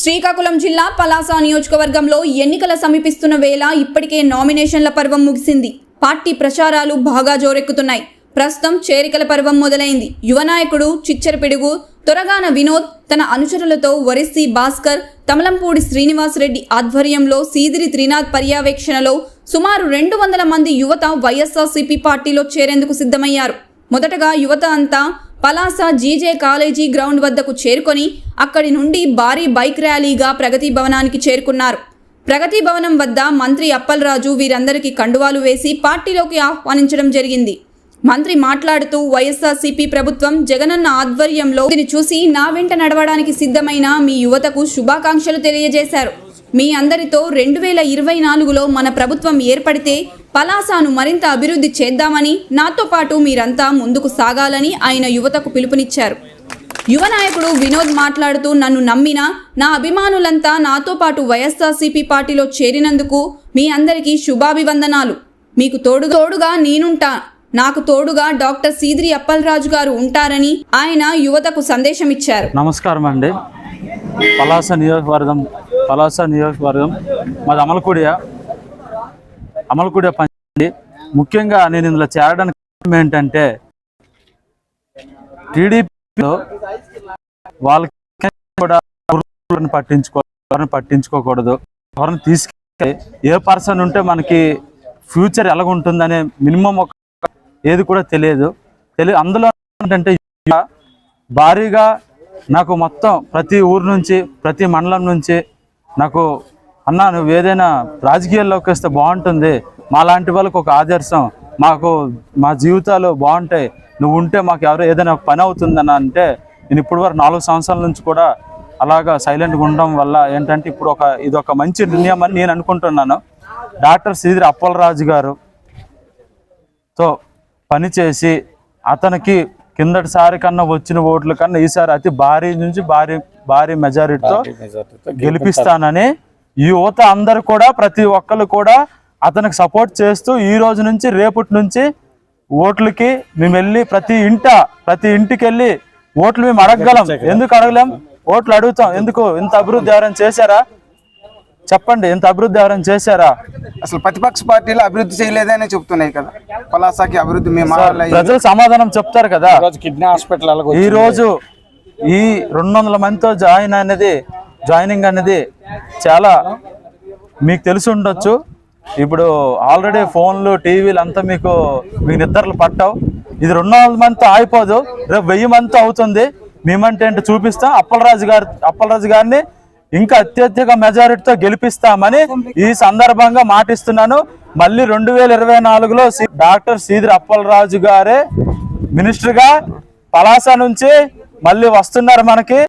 శ్రీకాకుళం జిల్లా పలాస నియోజకవర్గంలో ఎన్నికల సమీపిస్తున్న వేళ ఇప్పటికే నామినేషన్ల పర్వం ముగిసింది. పార్టీ ప్రచారాలు బాగా జోరెక్కుతున్నాయి. ప్రస్తుతం చేరికల పర్వం మొదలైంది. యువ నాయకుడు చిచ్చరపిడుగు త్వరగాన వినోద్ తన అనుచరులతో వరిస్సి భాస్కర్ తమలంపూడి శ్రీనివాసరెడ్డి ఆధ్వర్యంలో సీదిరి త్రినాథ్ పర్యవేక్షణలో సుమారు రెండు వందల మంది యువత వైఎస్ఆర్సీపీ పార్టీలో చేరేందుకు సిద్ధమయ్యారు. మొదటగా యువత అంతా పలాస జీజే కాలేజీ గ్రౌండ్ వద్దకు చేరుకొని అక్కడి నుండి భారీ బైక్ ర్యాలీగా ప్రగతి భవనానికి చేరుకున్నారు. ప్రగతి భవనం వద్ద మంత్రి అప్పలరాజు వీరందరికీ కండువాలు వేసి పార్టీలోకి ఆహ్వానించడం జరిగింది. మంత్రి మాట్లాడుతూ వైఎస్ఆర్సీపీ ప్రభుత్వం జగనన్న ఆధ్వర్యంలో దీన్ని చూసి నా వెంట నడవడానికి సిద్ధమైన మీ యువతకు శుభాకాంక్షలు తెలియజేశారు. మీ అందరితో రెండు వేల ఇరవై నాలుగులో మన ప్రభుత్వం ఏర్పడితే పలాసాను మరింత అభివృద్ధి చేద్దామని నాతో పాటు మీరంతా ముందుకు సాగాలని ఆయన యువతకు పిలుపునిచ్చారు. యువ నాయకుడు వినోద్ మాట్లాడుతూ నన్ను నమ్మిన నా అభిమానులంతా నాతో పాటు వైఎస్ఆర్సీపీ పార్టీలో చేరినందుకు మీ అందరికీ శుభాభివందనాలు. మీకు తోడు తోడుగా నేనుంటా. నాకు తోడుగా డాక్టర్ సీదిరి అప్పలరాజు గారు ఉంటారని ఆయన యువతకు సందేశం ఇచ్చారు నమస్కారం అండి పలాస నియోజకవర్గం పలాస నియోజకవర్గం. మాది అమలకుడియ. అమలకుడియ పంచాయతీ. ముఖ్యంగా నేను ఇందులో చేరడానికి ఏంటంటే టీడీపీలో వాళ్ళకి కూడా పట్టించుకో ఎవరిని పట్టించుకోకూడదు. ఎవరిని తీసుకెళ్ళి ఏ పర్సన్ ఉంటే మనకి ఫ్యూచర్ ఎలాగుంటుందనే మినిమం ఒక ఏది కూడా తెలియదు. తెలియ అందులో ఏంటంటే భారీగా నాకు మొత్తం ప్రతి ఊరు నుంచి ప్రతి మండలం నుంచి నాకు అన్న నువ్వు ఏదైనా రాజకీయాల్లోకి వస్తే బాగుంటుంది. మా లాంటి వాళ్ళకు ఒక ఆదర్శం. మాకు మా జీవితాలు బాగుంటాయి. నువ్వు ఉంటే మాకు ఎవరో ఏదైనా పని అవుతుందని అంటే నేను ఇప్పుడు వరకు నాలుగు సంవత్సరాల నుంచి కూడా అలాగా సైలెంట్గా ఉండడం వల్ల ఏంటంటే ఇప్పుడు ఒక ఇది ఒక మంచి నిర్ణయం అని నేను అనుకుంటున్నాను. డాక్టర్ శ్రీధర్ అప్పలరాజు గారు తో పనిచేసి అతనికి కిందటిసారి కన్నా వచ్చిన ఓట్ల కన్నా ఈసారి అతి భారీ నుంచి భారీ భారీ మెజారిటీతో గెలిపిస్తానని యువత అందరు కూడా ప్రతి ఒక్కరు కూడా అతనికి సపోర్ట్ చేస్తూ ఈ రోజు నుంచి రేపటి నుంచి ఓట్లకి మేము వెళ్ళి ప్రతి ఇంట ప్రతి ఇంటికి వెళ్ళి ఓట్లు మేము అడగగలం. ఎందుకు అడగలేం? ఓట్లు అడుగుతాం. ఎందుకు? ఇంత అభివృద్ధి ఎవరైనా చేశారా? చెప్పండి ఇంత అభివృద్ధి ఎవరైనా చేశారా? అసలు ప్రతిపక్ష పార్టీలు అభివృద్ధి చేయలేదని చెప్తున్నాయి కదా. పలాసాకి అభివృద్ధి. ప్రజలు సమాధానం చెప్తారు కదా. రోజు కిడ్నీ హాస్పిటల్ ఈ రోజు ఈ రెండు వందల మందితో జాయిన్ అనేది జాయినింగ్ అనేది చాలా మీకు తెలిసి ఉండొచ్చు. ఇప్పుడు ఆల్రెడీ ఫోన్లు టీవీలు అంతా మీకు మీ నిద్రలు పట్టావు. ఇది రెండు వందల మందితో ఆగిపోదు. రేపు వెయ్యి మందితో అవుతుంది. మేమంటే ఏంటో చూపిస్తాం. అప్పలరాజు గారు అప్పలరాజు గారిని ఇంకా అత్యధిక మెజారిటీతో గెలిపిస్తామని ఈ సందర్భంగా మాటిస్తున్నాను. మళ్ళీ రెండు వేల ఇరవై నాలుగులో డాక్టర్ సీదిరి అప్పలరాజు గారే మినిస్టర్గా పలాస నుంచి మళ్ళీ వస్తున్నారు మనకి.